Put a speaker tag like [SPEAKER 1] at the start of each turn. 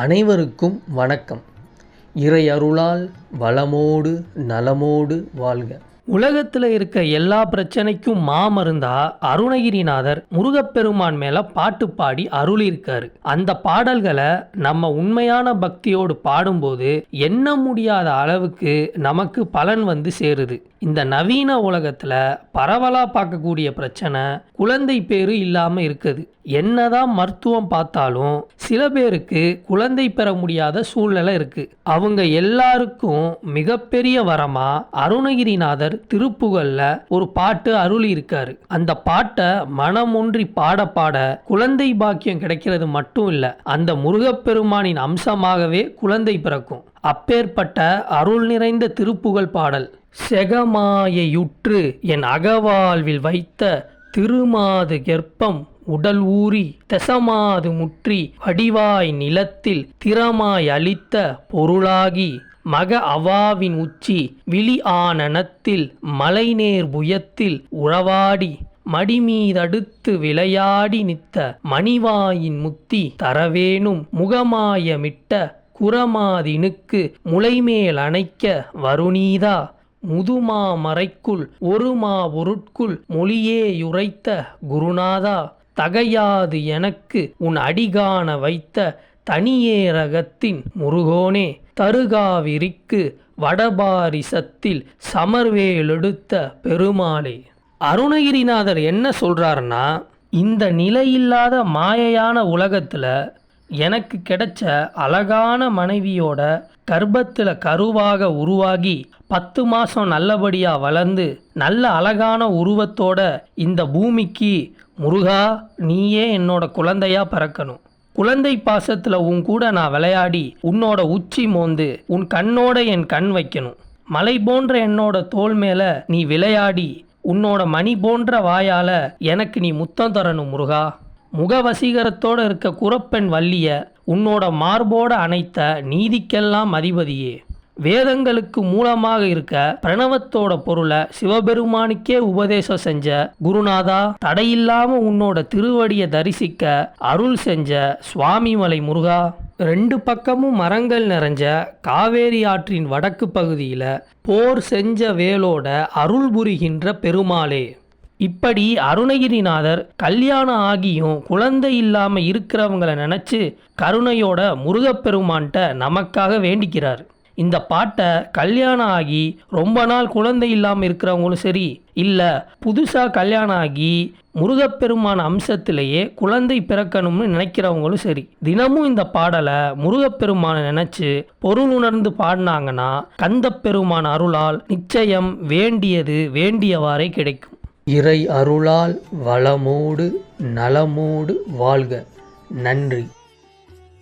[SPEAKER 1] அனைவருக்கும் வணக்கம். இறை அருளால் வளமோடு நலமோடு வாழ்க. உலகத்தில் இருக்க எல்லா பிரச்சனைக்கும் மாமருந்தா அருணகிரிநாதர் முருகப்பெருமான் மேல பாட்டு பாடி அருளியிருக்காரு. அந்த பாடல்களை நம்ம உண்மையான பக்தியோடு பாடும்போது எண்ண முடியாத அளவுக்கு நமக்கு பலன் வந்து சேருது. இந்த நவீன உலகத்தில் பரவலாக பார்க்கக்கூடிய பிரச்சனை குழந்தை பேரு இல்லாமல் இருக்குது. என்னதான் மருத்துவம் பார்த்தாலும் சில பேருக்கு குழந்தை பெற முடியாத சூழ்நிலை இருக்கு. அவங்க எல்லாருக்கும் மிகப்பெரிய வரமா அருணகிரிநாதர் திருப்புகள்ல ஒரு பாட்டு அருளி இருக்காரு. அந்த பாட்டை மனமுன்றி பாட பாட குழந்தை பாக்கியம் கிடைக்கிறது மட்டும் இல்ல அந்த முருகப்பெருமானின் அம்சமாகவே குழந்தை பிறக்கும். அப்பேற்பட்ட அருள் நிறைந்த திருப்புகழ் பாடல். செகமாயையுற்று என் அகவாழ்வில் வைத்த திருமாது கெர்ப்பம் உடல் ஊறி தெசமாது முற்றி வடிவாய் நிலத்தில் திறமாய் அளித்த பொருளாகி மக அவாவின் உச்சி விழி ஆனனத்தில் மலைநேர் புயத்தில் உறவாடி மடிமீதடுத்து விளையாடி நித்த மணிவாயின் முத்தி தரவேணும் முகமாயமிட்ட குரமாதினுக்கு முளைமேல் அணைக்க வருணீதா முதுமா மறைக்குள் ஒரு மா பொருட்குள் மொழியேயுரைத்த குருநாதா தகையாது எனக்கு உன் அடிகாண வைத்த தனியேரகத்தின் முருகோனே தருகாவிரிக்கு வடபாரிசத்தில் சமர்வேலெடுத்த பெருமாளே. அருணகிரிநாதர் என்ன சொல்றாருன்னா இந்த நிலையில்லாத மாயையான உலகத்தில் எனக்கு கிடைச்ச அழகான மனைவியோட கர்ப்பத்தில் கருவாக உருவாகி பத்து மாதம் நல்லபடியாக வளர்ந்து நல்ல அழகான உருவத்தோட இந்த பூமிக்கு முருகா நீயே என்னோட குழந்தையா பிறக்கணும். குழந்தை பாசத்தில் உன் கூட நான் விளையாடி உன்னோட உச்சி மோந்து உன் கண்ணோட என் கண் வைக்கணும். மலை போன்ற என்னோட தோல் மேலே நீ விளையாடி உன்னோட மணி போன்ற வாயால் எனக்கு நீ முத்தம் தரணும் முருகா. முகவசீகரத்தோட இருக்க குரப்பெண் வள்ளிய உன்னோட மார்போட அணைத்த நீதிக்கெல்லாம் அதிபதியே. வேதங்களுக்கு மூலமாக இருக்க பிரணவத்தோட பொருளை சிவபெருமானுக்கே உபதேசம் செஞ்ச குருநாதா தடையில்லாம உன்னோட திருவடியை தரிசிக்க அருள் செஞ்ச சுவாமிமலை முருகா. ரெண்டு பக்கமும் மரங்கள் நிறைஞ்ச காவேரி ஆற்றின் வடக்கு பகுதியில் போர் செஞ்ச வேலோட அருள் புரிகின்ற பெருமாளே. இப்படி அருணகிரிநாதர் கல்யாணம் ஆகியும் குழந்தை இல்லாமல் இருக்கிறவங்கள நினச்சி கருணையோட முருகப்பெருமான்கிட்ட நமக்காக வேண்டிக்கிறார். இந்த பாட்டை கல்யாணம் ஆகி ரொம்ப நாள் குழந்தை இல்லாமல் இருக்கிறவங்களும் சரி இல்லை புதுசாக கல்யாணம் ஆகி முருகப்பெருமான அம்சத்திலேயே குழந்தை பிறக்கணும்னு நினைக்கிறவங்களும் சரி தினமும் இந்த பாடலை முருகப்பெருமானை நினச்சி பொருள் உணர்ந்து பாடினாங்கன்னா கந்தப்பெருமான் அருளால் நிச்சயம் வேண்டியது வேண்டியவாறே கிடைக்கும். இறை அருளால் வளமோடு நலமோடு வாழ்க. நன்றி.